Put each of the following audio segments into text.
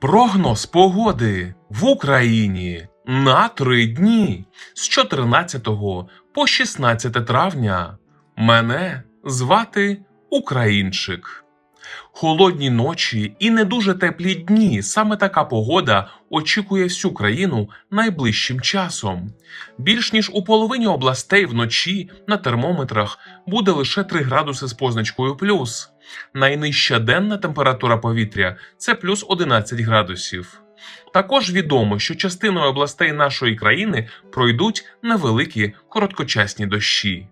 Прогноз погоди в Україні на три дні з 14 по 16 травня. Мене звати Українчик. Холодні ночі і не дуже теплі дні. Саме така погода очікує всю країну найближчим часом. Більш ніж у половині областей вночі на термометрах буде лише 3 градуси з позначкою плюс. Найнижча денна температура повітря це плюс 11 градусів. Також відомо, що частиною областей нашої країни пройдуть невеликі короткочасні дощі.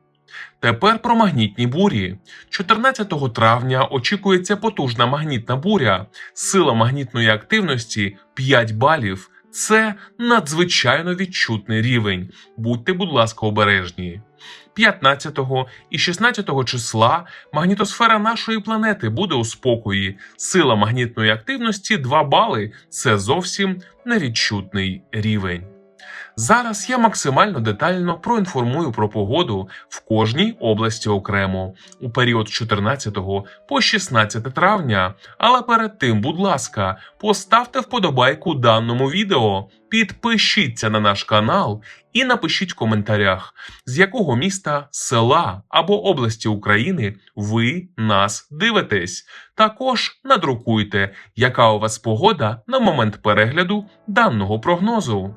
Тепер про магнітні бурі. 14 травня очікується потужна магнітна буря. Сила магнітної активності 5 балів. Це надзвичайно відчутний рівень. Будьте, будь ласка, обережні. 15 і 16 числа магнітосфера нашої планети буде у спокої. Сила магнітної активності 2 бали це зовсім невідчутний рівень. Зараз я максимально детально проінформую про погоду в кожній області окремо у період з 14 по 16 травня. Але перед тим, будь ласка, поставте вподобайку даному відео, підпишіться на наш канал і напишіть в коментарях, з якого міста, села або області України ви нас дивитесь. Також надрукуйте, яка у вас погода на момент перегляду даного прогнозу.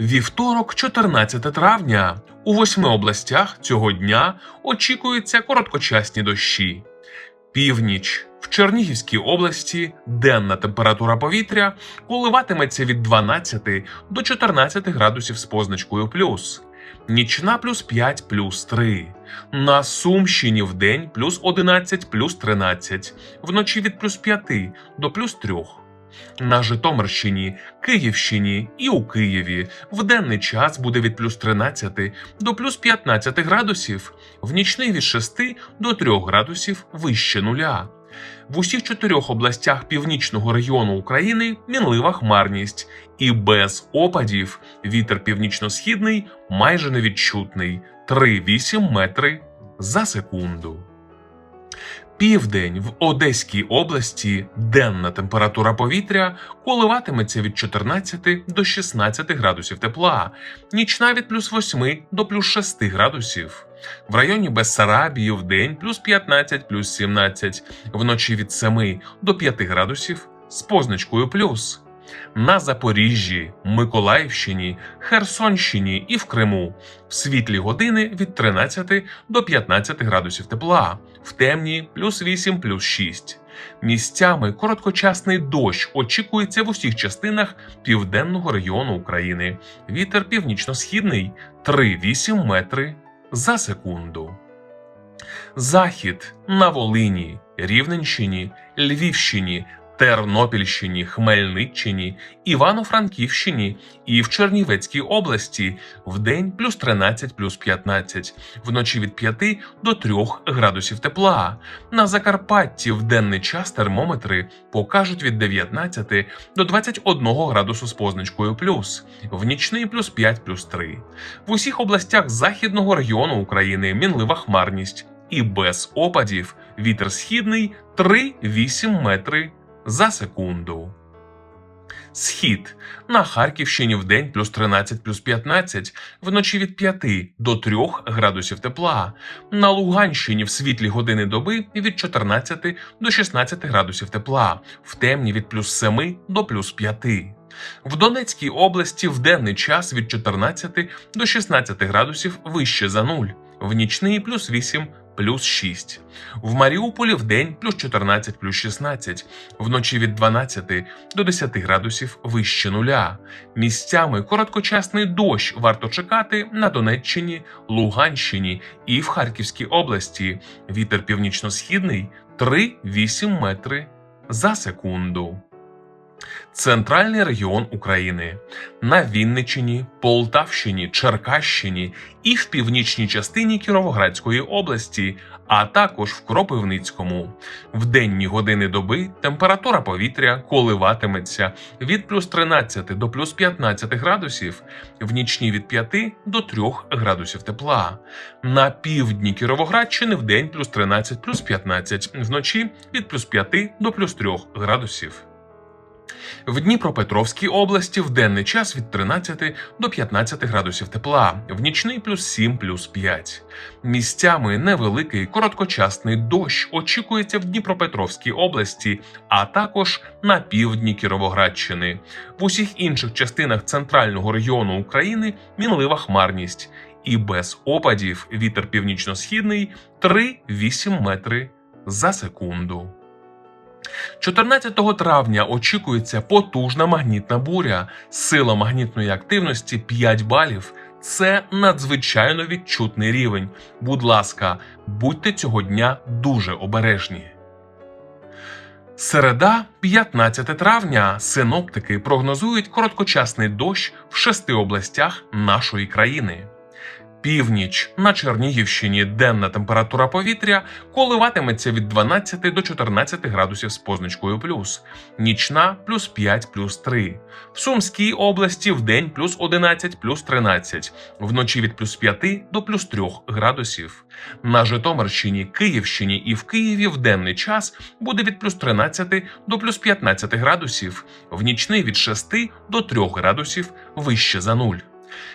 Вівторок, 14 травня. У восьми областях цього дня очікуються короткочасні дощі. Північ в Чернігівській області денна температура повітря коливатиметься від 12 до 14 градусів з позначкою плюс. Нічна плюс 5 плюс 3. На Сумщині в день плюс 11 плюс 13. Вночі від плюс 5 до плюс 3 на Житомирщині, Київщині і у Києві. В денний час буде від плюс 13 до плюс 15 градусів, в нічний від 6 до 3 градусів вище нуля. В усіх чотирьох областях північного регіону України мінлива хмарність, і без опадів. Вітер північно-східний майже невідчутний. 3,8 метри за секунду. Південь в Одеській області денна температура повітря коливатиметься від 14 до 16 градусів тепла, нічна від плюс 8 до плюс 6 градусів. В районі Бессарабії в день плюс 15 плюс 17, вночі від 7 до 5 градусів з позначкою плюс. На Запоріжжі, Миколаївщині, Херсонщині і в Криму в світлі години від 13 до 15 градусів тепла, в темні плюс 8 плюс 6. Місцями короткочасний дощ очікується в усіх частинах південного регіону України. Вітер північно-східний 3,8 метри за секунду. Захід на Волині, Рівненщині, Львівщині, Тернопільщині, Хмельниччині, Івано-Франківщині і в Чернівецькій області в день плюс 13 плюс 15, вночі від 5 до 3 градусів тепла. На Закарпатті в денний час термометри покажуть від 19 до 21 градусу з позначкою плюс, в нічний плюс 5 плюс 3. В усіх областях західного регіону України мінлива хмарність. І без опадів вітер східний 3,8 метри за секунду. Схід на Харківщині в день плюс 13 плюс 15, вночі від 5 до 3 градусів тепла. На Луганщині в світлі години доби від 14 до 16 градусів тепла, в темні від плюс 7 до плюс 5. В Донецькій області в денний час від 14 до 16 градусів вище за нуль, в нічний плюс 8 плюс 6. В Маріуполі в день плюс 14 плюс 16, вночі від 12 до 10 градусів вище нуля. Місцями короткочасний дощ варто чекати на Донеччині, Луганщині і в Харківській області. Вітер північно-східний 3,8 метри за секунду. Центральний регіон України на Вінниччині, Полтавщині, Черкащині і в північній частині Кіровоградської області, а також в Кропивницькому. В денні години доби температура повітря коливатиметься від плюс 13 до плюс 15 градусів, в нічні від 5 до 3 градусів тепла. На півдні Кіровоградщини в день плюс 13 плюс 15, вночі від плюс 5 до плюс 3 градусів. В Дніпропетровській області в денний час від 13 до 15 градусів тепла, в нічний плюс 7 плюс 5. Місцями невеликий короткочасний дощ очікується в Дніпропетровській області, а також на півдні Кіровоградщини. В усіх інших частинах центрального регіону України мінлива хмарність. І без опадів вітер північно-східний 3-8 метри за секунду. 14 травня очікується потужна магнітна буря. Сила магнітної активності 5 балів. Це надзвичайно відчутний рівень. Будь ласка, будьте цього дня дуже обережні. Середа, 15 травня, синоптики прогнозують короткочасний дощ в шести областях нашої країни. Північ на Чернігівщині денна температура повітря коливатиметься від 12 до 14 градусів з позначкою плюс, нічна плюс 5 плюс 3. В Сумській області в день плюс 11 плюс 13, вночі від плюс 5 до плюс 3 градусів. На Житомирщині, Київщині і в Києві в денний час буде від плюс 13 до плюс 15 градусів, в нічний від 6 до 3 градусів вище за нуль.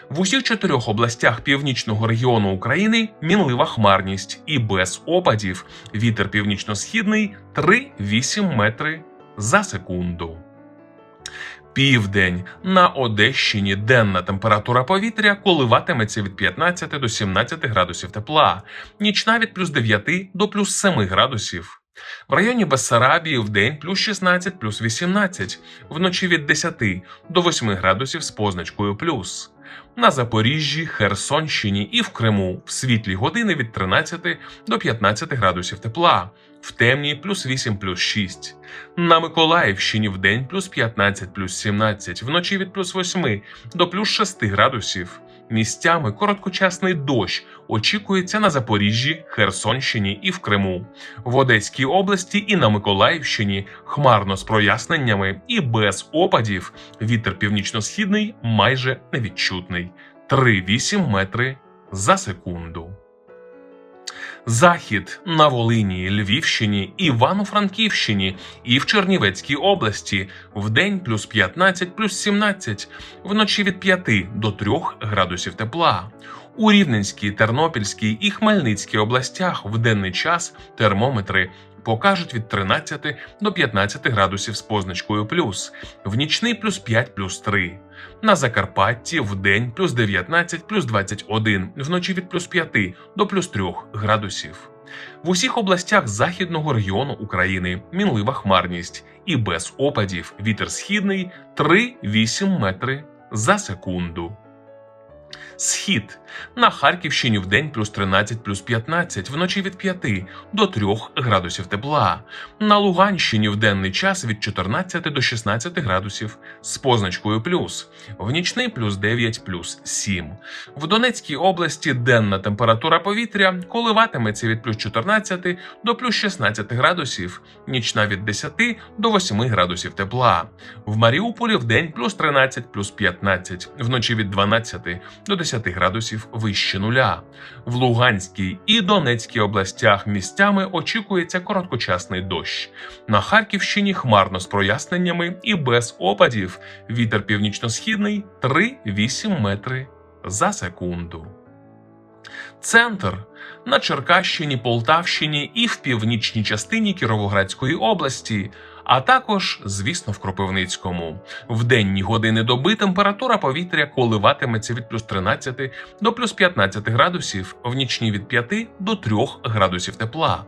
В усіх чотирьох областях північного регіону України мінлива хмарність і без опадів. Вітер північно-східний 3-8 метри за секунду. Південь на Одещині денна температура повітря коливатиметься від 15 до 17 градусів тепла, нічна від плюс 9 до плюс 7 градусів. В районі Бессарабії в день плюс 16 плюс 18, вночі від 10 до 8 градусів з позначкою плюс. На Запоріжжі, Херсонщині і в Криму в світлі години від 13 до 15 градусів тепла, в темній плюс 8 плюс 6. На Миколаївщині в день плюс 15 плюс 17, вночі від плюс 8 до плюс 6 градусів. Місцями короткочасний дощ очікується на Запоріжжі, Херсонщині і в Криму. В Одеській області і на Миколаївщині хмарно з проясненнями і без опадів. Вітер північно-східний майже невідчутний 3-8 метри за секунду. Захід на Волині, Львівщині, Івано-Франківщині і в Чернівецькій області в день плюс 15 плюс 17, вночі від 5 до 3 градусів тепла. У Рівненській, Тернопільській і Хмельницькій областях в денний час термометри покажуть від 13 до 15 градусів з позначкою плюс, в нічний плюс 5 плюс 3. На Закарпатті в день плюс 19 плюс 21, вночі від плюс 5 до плюс 3 градусів. В усіх областях західного регіону України мінлива хмарність і без опадів вітер східний 3-8 метри за секунду. Схід на Харківщині в день плюс 13 плюс 15, вночі від 5 до 3 градусів тепла. На Луганщині в денний час від 14 до 16 градусів з позначкою плюс, в нічний плюс 9 плюс 7. В Донецькій області денна температура повітря коливатиметься від плюс 14 до плюс 16 градусів, нічна від 10 до 8 градусів тепла. В Маріуполі в день плюс 13 плюс 15, вночі від 12 до 10 градусів вище нуля. В Луганській і Донецькій областях місцями очікується короткочасний дощ. На Харківщині хмарно з проясненнями і без опадів. Вітер північно-східний 3-8 метри за секунду. Центр на Черкащині, Полтавщині і в північній частині Кіровоградської області, а також, звісно, в Кропивницькому. В денні години доби температура повітря коливатиметься від плюс 13 до плюс 15 градусів, в нічні від 5 до 3 градусів тепла.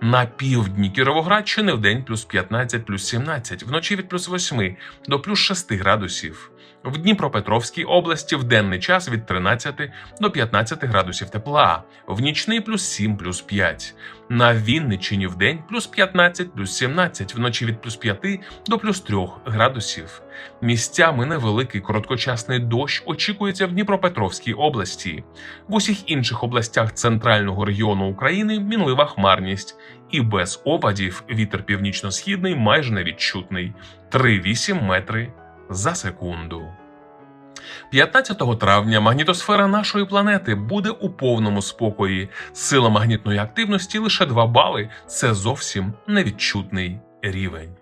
На півдні Кіровоградщини в день плюс 15 плюс 17, вночі від плюс 8 до плюс 6 градусів. В Дніпропетровській області в денний час від 13 до 15 градусів тепла, в нічний плюс 7 плюс 5. На Вінниччині в день плюс 15, плюс 17, вночі від плюс 5 до плюс 3 градусів. Місцями невеликий короткочасний дощ очікується в Дніпропетровській області. В усіх інших областях центрального регіону України мінлива хмарність. І без опадів вітер північно-східний майже невідчутний 3,8 метри за секунду. 15 травня магнітосфера нашої планети буде у повному спокої. Сила магнітної активності лише 2 бали. Це зовсім невідчутний рівень.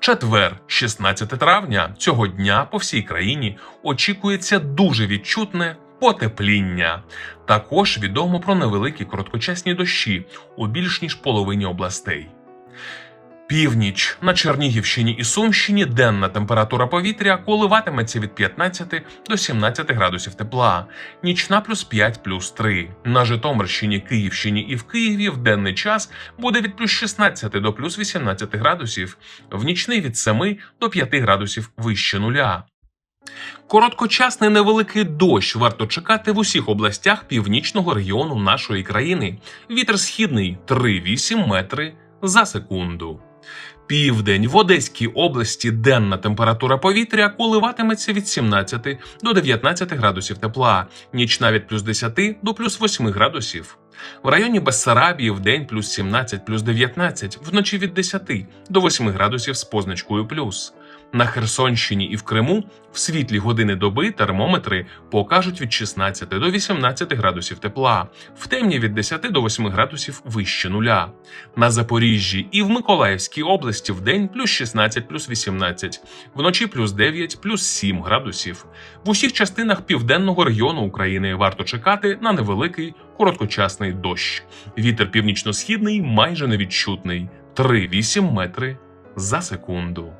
Четвер, 16 травня, цього дня по всій країні очікується дуже відчутне потепління. Також відомо про невеликі короткочасні дощі у більш ніж половині областей. Північ на Чернігівщині і Сумщині денна температура повітря коливатиметься від 15 до 17 градусів тепла, нічна плюс 5 плюс 3. На Житомирщині, Київщині і в Києві в денний час буде від плюс 16 до плюс 18 градусів, в нічний від 7 до 5 градусів вище нуля. Короткочасний невеликий дощ варто чекати в усіх областях північного регіону нашої країни. Вітер східний 3,8 метри за секунду. Південь в Одеській області денна температура повітря коливатиметься від 17 до 19 градусів тепла, нічна від плюс 10 до плюс 8 градусів. В районі Бессарабії в день плюс 17 плюс 19, вночі від 10 до 8 градусів з позначкою плюс. На Херсонщині і в Криму в світлі години доби термометри покажуть від 16 до 18 градусів тепла, в темні від 10 до 8 градусів вище нуля. На Запоріжжі і в Миколаївській області в день плюс 16 плюс 18, вночі плюс 9 плюс 7 градусів. В усіх частинах південного регіону України варто чекати на невеликий короткочасний дощ. Вітер північно-східний майже невідчутний 3,8 метри за секунду.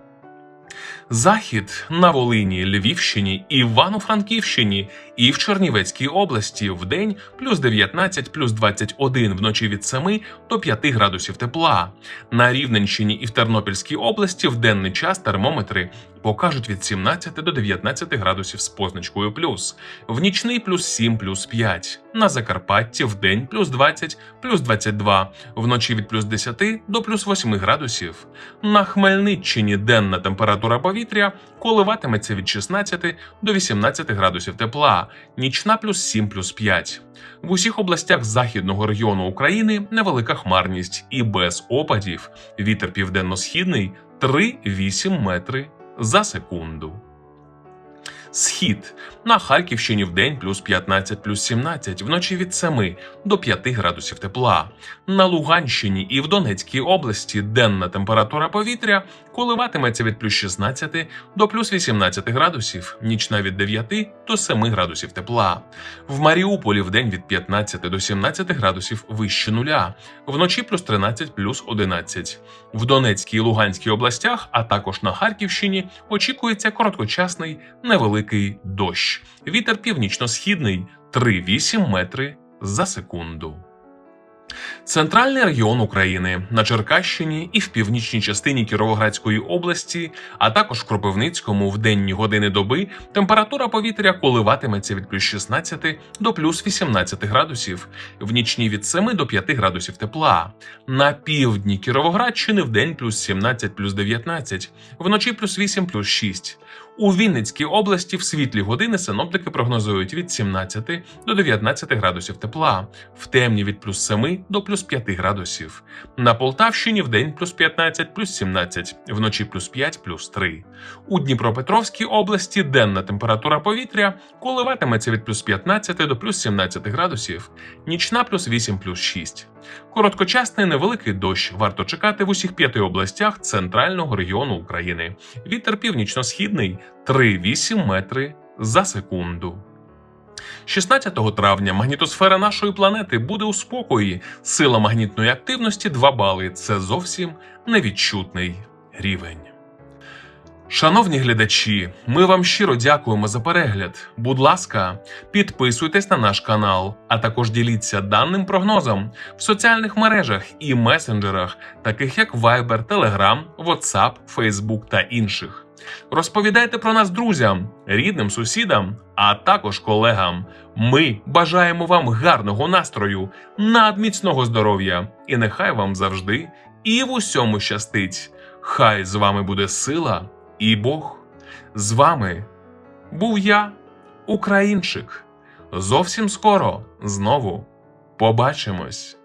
Захід на Волині, Львівщині, Івано-Франківщині і в Чернівецькій області в день плюс 19, плюс 21, вночі від 7 до 5 градусів тепла. На Рівненщині і в Тернопільській області в денний час термометри покажуть від 17 до 19 градусів з позначкою плюс, в нічний плюс 7, плюс 5. На Закарпатті в день плюс 20, плюс 22, вночі від плюс 10 до плюс 8 градусів. На Хмельниччині денна температура повітря коливатиметься від 16 до 18 градусів тепла, нічна плюс 7, плюс 5. В усіх областях західного регіону України невелика хмарність і без опадів. Вітер південно-східний 3,8 метри за секунду. Схід на Харківщині в день плюс 15 плюс 17, вночі від 7 до 5 градусів тепла. На Луганщині і в Донецькій області денна температура повітря коливатиметься від плюс 16 до плюс 18 градусів, нічна від 9 до 7 градусів тепла. В Маріуполі в день від 15 до 17 градусів вище нуля, вночі плюс 13 плюс 11. В Донецькій і Луганській областях, а також на Харківщині, очікується короткочасний невеликий дощ. Вітер північно-східний 3,8 метри за секунду. Центральний регіон України на Черкащині і в північній частині Кіровоградської області, а також в Кропивницькому в денні години доби температура повітря коливатиметься від плюс 16 до плюс 18 градусів, в нічні від 7 до 5 градусів тепла. На півдні Кіровоградщини в день плюс 17 плюс 19, вночі плюс 8 плюс 6. У Вінницькій області в світлі години синоптики прогнозують від 17 до 19 градусів тепла, в темні від плюс 7 до плюс 5 градусів. На Полтавщині в день плюс 15 плюс 17, вночі плюс 5 плюс 3. У Дніпропетровській області денна температура повітря коливатиметься від плюс 15 до плюс 17 градусів, нічна плюс 8 плюс 6. Короткочасний невеликий дощ варто чекати в усіх п'яти областях центрального регіону України. Вітер північно-східний 3,8 метри за секунду. 16 травня магнітосфера нашої планети буде у спокої. Сила магнітної активності 2 бали. Це зовсім невідчутний рівень. Шановні глядачі, ми вам щиро дякуємо за перегляд. Будь ласка, підписуйтесь на наш канал, а також діліться даним прогнозом в соціальних мережах і месенджерах, таких як Viber, Telegram, WhatsApp, Facebook та інших. Розповідайте про нас друзям, рідним, сусідам, а також колегам. Ми бажаємо вам гарного настрою, надміцного здоров'я, і нехай вам завжди і в усьому щастить. Хай з вами буде сила і Бог. З вами був я, Українчик. Зовсім скоро знову побачимось.